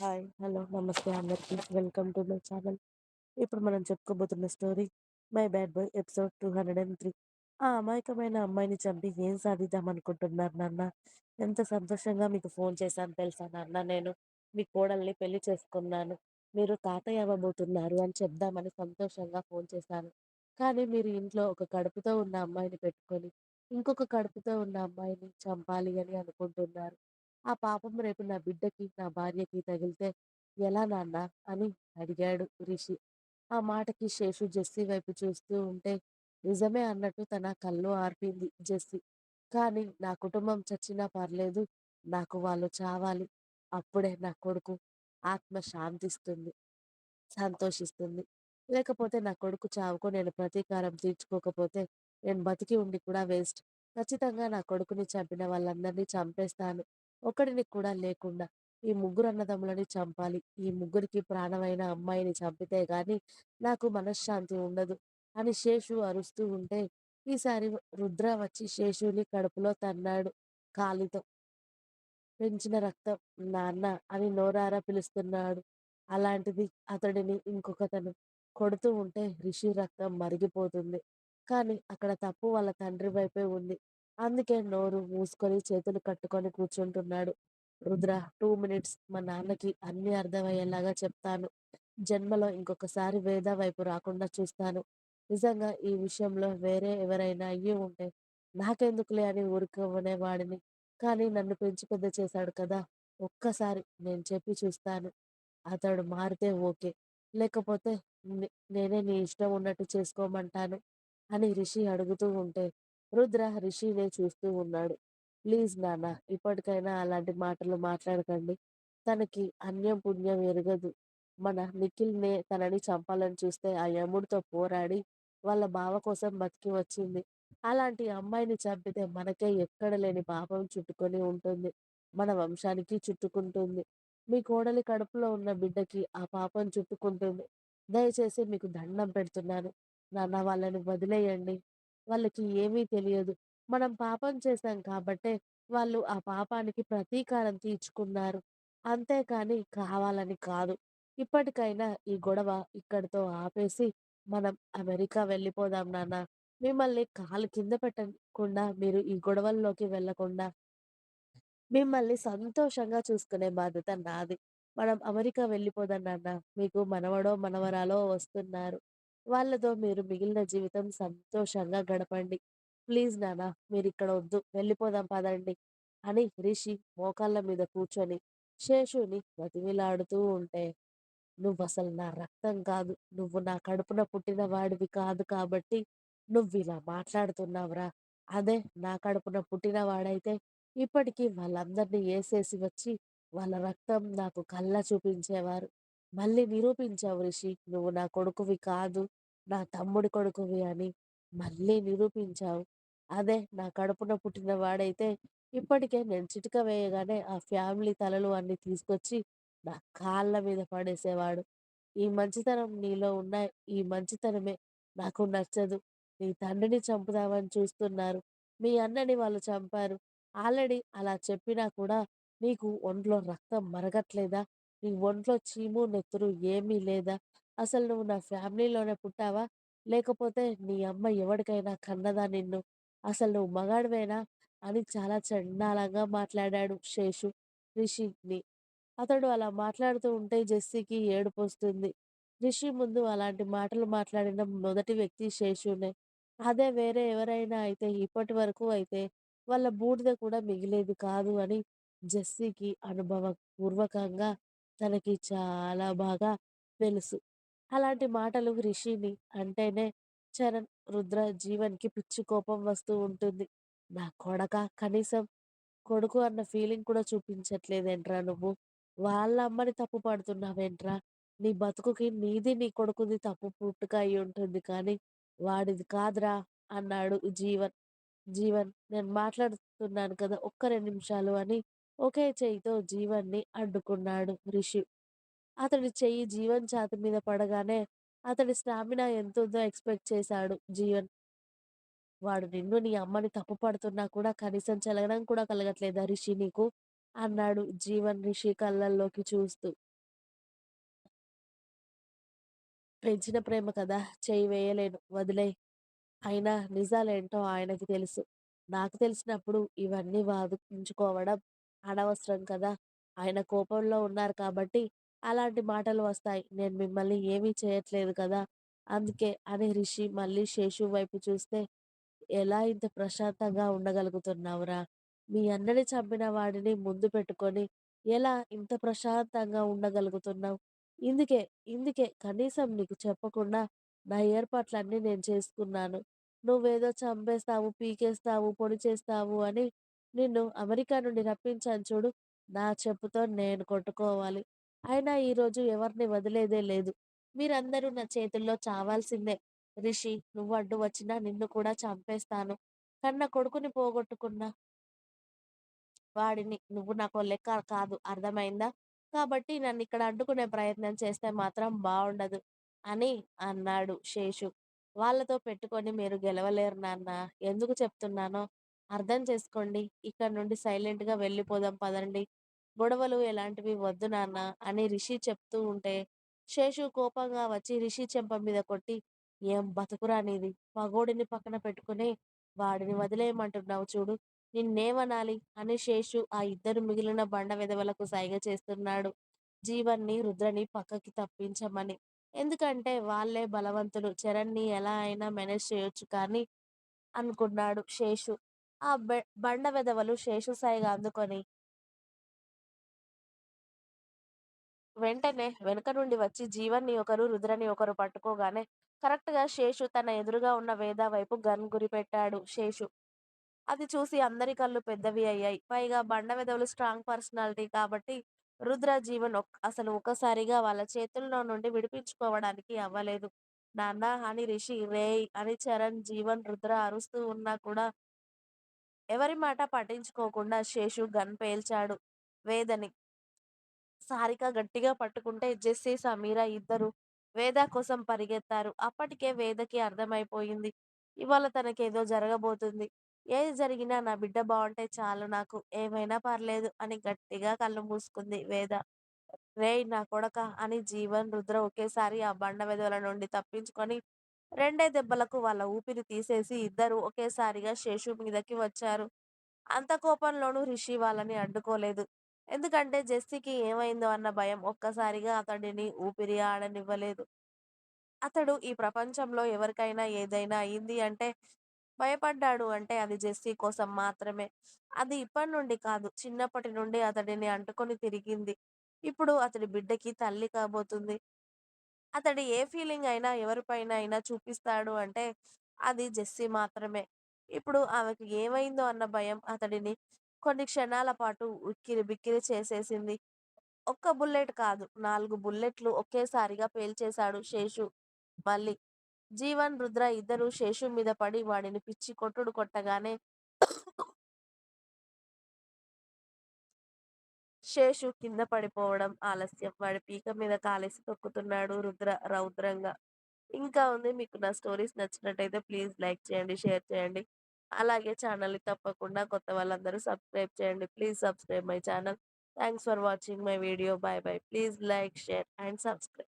Hi. Hello. నమస్తే అందరికి. Welcome to my channel. ఇప్పుడు మనం చెప్పుకోబోతున్న story 'my bad boy' episode 203. ఆ అమాయకమైన అమ్మాయిని చంపి ఏం సాధిద్దామనుకుంటున్నారు నాన్న? ఎంత సంతోషంగా మీకు ఫోన్ చేశాను తెలుసా నాన్న నేను. మీ కోడల్ని పెళ్ళి చేసుకున్నాను. మీరు తాతయ్య అవ్వబోతున్నారు అని చెప్దామని సంతోషంగా ఫోన్ చేశాను. కానీ మీరు ఇంట్లో ఒక కడుపుతో ఉన్న అమ్మాయిని పెట్టుకొని, ఇంకొక కడుపుతో ఉన్న అమ్మాయిని చంపాలి అని అనుకుంటున్నారు. ఆ పాపం రేపు నా బిడ్డకి, నా భార్యకి తగిలితే ఎలా నాన్నా? అని అడిగాడు రిషి. ఆ మాటకి శేషు జెస్సీ వైపు చూస్తూ ఉంటే నిజమే అన్నట్టు తన కళ్ళు ఆర్పింది జెస్సీ. కానీ నా కుటుంబం చచ్చినా పర్లేదు. నాకు వాళ్ళు చావాలి. అప్పుడే నా కొడుకు ఆత్మ శాంతిస్తుంది. సంతోషిస్తుంది. లేకపోతే నా కొడుకు చావుకు నేను ప్రతీకారం తీర్చుకోకపోతే నేను బతికి ఉండి కూడా వేస్ట్. ఖచ్చితంగా నా కొడుకుని చంపిన వాళ్ళందరినీ చంపేస్తాను. ఒకడిని కూడా లేకుండా. ఈ ముగ్గురు అన్నదమ్ములని చంపాలి. ఈ ముగ్గురికి ప్రాణమైన అమ్మాయిని చంపితే గాని నాకు మనశ్శాంతి ఉండదు అని శేషు అరుస్తూ ఉంటే ఈసారి రుద్ర వచ్చి శేషుని కడుపులో తన్నాడు కాలితో. పెంచిన రక్తం నాన్న అని నోరారా పిలుస్తున్నాడు. అలాంటిది అతడిని ఇంకొకతను కొడుతూ ఉంటే రిషి రక్తం మరిగిపోతుంది. కానీ అక్కడ తప్పు వాళ్ళ తండ్రి వైపే ఉంది. అందుకే నోరు మూసుకొని చేతులు కట్టుకొని కూర్చుంటున్నాడు. రుద్ర టూ మినిట్స్ మా నాన్నకి అన్ని అర్థమయ్యేలాగా చెప్తాను. జన్మలో ఇంకొకసారి వేద వైపు రాకుండా చూస్తాను. నిజంగా ఈ విషయంలో వేరే ఎవరైనా అయ్యి ఉంటే నాకెందుకులే అని ఊరుకునేవాడిని. కానీ నన్ను పెంచి పెద్ద చేశాడు కదా! ఒక్కసారి నేను చెప్పి చూస్తాను. అతడు మారితే ఓకే. లేకపోతే నేనే నీ ఇష్టం ఉన్నట్టు చేసుకోమంటాను అని రిషి అడుగుతూ ఉంటే రుద్ర రిషినే చూస్తూ ఉన్నాడు. ప్లీజ్ నాన్న ఇప్పటికైనా అలాంటి మాటలు మాట్లాడకండి. తనకి అన్యం పుణ్యం ఎరగదు. మన నిఖిల్‌నే తనని చంపాలని చూస్తే ఆ యముడితో పోరాడి వాళ్ళ బావ కోసం బతికి వచ్చింది. అలాంటి అమ్మాయిని చంపితే మనకే ఎక్కడ లేని పాపం చుట్టుకొని ఉంటుంది. మన వంశానికి చుట్టుకుంటుంది. మీ కోడలి కడుపులో ఉన్న బిడ్డకి ఆ పాపం చుట్టుకుంటుంది. దయచేసి మీకు దండం పెడుతున్నాను. నాన్న వాళ్ళని వదిలేయండి. వాళ్ళకి ఏమీ తెలియదు. మనం పాపం చేశాం కాబట్టే వాళ్ళు ఆ పాపానికి ప్రతీకారం తీర్చుకున్నారు. అంతేకాని కావాలని కాదు. ఇప్పటికైనా ఈ గొడవ ఇక్కడితో ఆపేసి మనం అమెరికా వెళ్ళిపోదాం నాన్న. మిమ్మల్ని కాలు కింద పెట్టకుండా మీరు ఈ గొడవల్లోకి వెళ్ళకుండా మిమ్మల్ని సంతోషంగా చూసుకునే బాధ్యత నాది. మనం అమెరికా వెళ్ళిపోదాం నాన్న. మీకు మనవడో, మనవరాలో వస్తున్నారు. వాళ్ళతో మీరు మిగిలిన జీవితం సంతోషంగా గడపండి. ప్లీజ్ నాన్న మీరిక్కడ వద్దు. వెళ్ళిపోదాం పదండి అని రిషి మోకాళ్ళ మీద కూర్చొని శేషుని బతిమిలాడుతూ ఉంటే నువ్వసలు నా రక్తం కాదు. నువ్వు నా కడుపున పుట్టిన వాడివి కాదు కాబట్టి నువ్విలా మాట్లాడుతున్నావురా! అదే నా కడుపున పుట్టిన వాడైతే ఇప్పటికి వాళ్ళందరినీ ఏసేసి వచ్చి వాళ్ళ రక్తం నాకు కళ్ళ చూపించేవారు. మళ్ళీ నిరూపించావు రిషి. నువ్వు నా కొడుకువి కాదు. నా తమ్ముడి కొడుకువి అని మళ్ళీ నిరూపించావు. అదే నా కడుపున పుట్టిన వాడైతే ఇప్పటికే నేను చిటిక వేయగానే ఆ ఫ్యామిలీ తలలు అన్ని తీసుకొచ్చి నా కాళ్ళ మీద పడేసేవాడు. ఈ మంచితనం నీలో ఉన్న ఈ మంచితనమే నాకు నచ్చదు. నీ తండ్రిని చంపుదామని చూస్తున్నారు. మీ అన్నని వాళ్ళు చంపారు. ఆల్రెడీ అలా చెప్పినా కూడా నీకు ఒంట్లో రక్తం మరగట్లేదా? నీ ఒంట్లో చీము, నెత్తురు ఏమీ లేదా? అసలు నువ్వు నా ఫ్యామిలీలోనే పుట్టావా? లేకపోతే నీ అమ్మ ఎవరికైనా కన్నదా నిన్ను? అసలు నువ్వు మగాడివేనా? అని చాలా చండాలంగా మాట్లాడాడు శేషు రిషిని. అతడు అలా మాట్లాడుతూ ఉంటే జెస్సీకి ఏడుపొస్తుంది. రిషి ముందు అలాంటి మాటలు మాట్లాడిన మొదటి వ్యక్తి శేషునే. అదే వేరే ఎవరైనా అయితే ఇప్పటి వరకు అయితే వాళ్ళ బూడిద కూడా మిగిలేదు కాదు అని జెస్సీకి అనుభవపూర్వకంగా తనకి చాలా బాగా తెలుసు. అలాంటి మాటలు రిషిని అంటేనే చరణ్, రుద్ర, జీవన్‌కి పిచ్చి కోపం వస్తూ ఉంటుంది. నా కొడకా కనీసం కొడుకు అన్న ఫీలింగ్ కూడా చూపించట్లేదేంట్రా నువ్వు? వాళ్ళ అమ్మని తప్పు పడుతున్నావేంట్రా? నీ బతుకుకి నీది, నీ కొడుకుది తప్పు పుట్టుక అయ్యుంటుంది కానీ వాడిది కాదురా! అన్నాడు జీవన్. జీవన్ నేను మాట్లాడుతున్నాను కదా! ఒక్క 2 నిమిషాలు అని ఒకే చేయితో జీవన్ని అడ్డుకున్నాడు రిషి. అతడి చెయ్యి జీవన్ ఛాతి మీద పడగానే అతడి స్టామినా ఎంతుందో ఎక్స్పెక్ట్ చేశాడు జీవన్. వాడు నిన్ను నీ అమ్మని తప్పు పడుతున్నా కూడా కనీసం చెలగడం కూడా కలగట్లేదా రిషి నీకు? అన్నాడు జీవన్ రిషి కళ్ళల్లోకి చూస్తూ. పెంచిన ప్రేమ కదా చేయి వేయలేను వదిలే. అయినా నిజాలేంటో ఆయనకి తెలుసు. నాకు తెలిసినప్పుడు ఇవన్నీ వాదించుకోవడం అనవసరం కదా! ఆయన కోపంలో ఉన్నారు కాబట్టి అలాంటి మాటలు వస్తాయి. నేను మిమ్మల్ని ఏమీ చేయట్లేదు కదా! అందుకే అని రిషి మళ్ళీ శేషు వైపు చూస్తే ఎలా ఇంత ప్రశాంతంగా ఉండగలుగుతున్నావురా? మీ అన్నని చంపిన వాడిని ముందు పెట్టుకొని ఎలా ఇంత ప్రశాంతంగా ఉండగలుగుతున్నావు? ఇందుకే, ఇందుకే కనీసం నీకు చెప్పకుండా నా ఏర్పాట్లన్నీ నేను చేసుకున్నాను. నువ్వేదో చంపేస్తావు, పీకేస్తావు, పొడి చేస్తావు అని నిన్ను అమెరికా నుండి రప్పించాను చూడు. నా చెప్పుతో నేను కొట్టుకోవాలి. అయినా ఈరోజు ఎవరిని వదిలేదే లేదు. మీరందరూ నా చేతుల్లో చావాల్సిందే. రిషి నువ్వు అడ్డు వచ్చినా నిన్ను కూడా చంపేస్తాను. కన్న కొడుకుని పోగొట్టుకున్న వాడిని నువ్వు నాకు లెక్క కాదు. అర్థమైందా? కాబట్టి నన్ను ఇక్కడ అడ్డుకునే ప్రయత్నం చేస్తే మాత్రం బాగుండదు అని అన్నాడు శేషు. వాళ్ళతో పెట్టుకొని మీరు గెలవలేరు నాన్న ఎందుకు చెప్తున్నానో అర్థం చేసుకోండి. ఇక్కడ నుండి సైలెంట్గా వెళ్ళిపోదాం పదండి. గొడవలు ఎలాంటివి వద్దు నాన్న అని రిషి చెప్తూ ఉంటే శేషు కోపంగా వచ్చి రిషి చెంప మీద కొట్టి ఏం బతుకురానిది పగోడిని పక్కన పెట్టుకుని వాడిని వదిలేయమంటున్నావు చూడు. నిన్నేమనాలి? అని శేషు ఆ ఇద్దరు మిగిలిన బండ విధవలకు సైగ చేస్తున్నాడు. జీవన్ని, రుద్రని పక్కకి తప్పించమని. ఎందుకంటే వాళ్ళే బలవంతులు. చరణ్‌ని ఎలా అయినా మేనేజ్ చేయొచ్చు కానీ అనుకున్నాడు శేషు. ఆ బండ వెధవలు శేషు అందుకొని వెంటనే వెనుక నుండి వచ్చి జీవన్ని ఒకరు, రుద్రని ఒకరు పట్టుకోగానే కరెక్ట్‌గా శేషు తన ఎదురుగా ఉన్న వేద వైపు గన్ గురిపెట్టాడు శేషు. అది చూసి అందరి కళ్ళు పెద్దవి అయ్యాయి. పైగా బండ వెధవలు స్ట్రాంగ్ పర్సనాలిటీ కాబట్టి రుద్ర, జీవన్ అసలు ఒక్కసారిగా వాళ్ళ చేతుల్లో నుండి విడిపించుకోవడానికి అవ్వలేదు. నాన్న అని రిషి, రేయ్ అని చరణ్, జీవన్, రుద్ర అరుస్తూ ఉన్నా కూడా ఎవరి మాట పట్టించుకోకుండా శేషు గన్ పేల్చాడు వేదని. సారిక గట్టిగా పట్టుకుంటే జెస్సీ, సమీర ఇద్దరు వేద కోసం పరిగెత్తారు. అప్పటికే వేదకి అర్థమైపోయింది. ఇవాళ తనకేదో జరగబోతుంది. ఏది జరిగినా నా బిడ్డ బాగుంటే చాలు నాకు. ఏమైనా పర్లేదు అని గట్టిగా కళ్ళు మూసుకుంది వేద. రేయ్ నా కొడక అని జీవన్, రుద్ర ఒకేసారి ఆ బండ వెధవల నుండి తప్పించుకొని రెండే దెబ్బలకు వాళ్ళ ఊపిరి తీసేసి ఇద్దరూ ఒకేసారిగా శేషు మీదకి వచ్చారు. అంత కోపంలోనూ రిషి వాళ్ళని అడ్డుకోలేదు. ఎందుకంటే జెస్సీకి ఏమైందో అన్న భయం ఒక్కసారిగా అతడిని ఊపిరి ఆడనివ్వలేదు. అతడు ఈ ప్రపంచంలో ఎవరికైనా ఏదైనా అయింది అంటే భయపడ్డాడు అంటే అది జెస్సీ కోసం మాత్రమే. అది ఇప్పటి నుండి కాదు చిన్నప్పటి నుండి అతడిని అంటుకొని తిరిగింది. ఇప్పుడు అతడి బిడ్డకి తల్లి కాబోతుంది. అతడు ఏ ఫీలింగ్ అయినా ఎవరిపైన అయినా చూపిస్తాడు అంటే అది జెస్సీ మాత్రమే. ఇప్పుడు ఆమెకు ఏమైందో అన్న భయం అతడిని కొన్ని క్షణాల పాటు ఉక్కిరి బిక్కిరి చేసేసింది. ఒక్క బుల్లెట్ కాదు నాలుగు బుల్లెట్లు ఒకేసారిగా పేల్చేశాడు శేషు. మళ్ళీ జీవన్, రుద్ర ఇద్దరూ శేషు మీద పడి వాడిని పిచ్చి కొట్టుడు కొట్టగానే శేషు కింద పడిపోవడం ఆలస్యం. వాడి పీక మీద కాలేసి తొక్కుతున్నాడు రుద్ర రౌద్రంగా. ఇంకా ఉంది. మీకు నా స్టోరీస్ నచ్చినట్టయితే ప్లీజ్ లైక్ చేయండి, షేర్ చేయండి. అలాగే ఛానల్‌ని తప్పకుండా కొత్త వాళ్ళందరూ సబ్స్క్రైబ్ చేయండి. Please subscribe my channel. Thanks for watching my video. Bye bye. Please like, share and subscribe.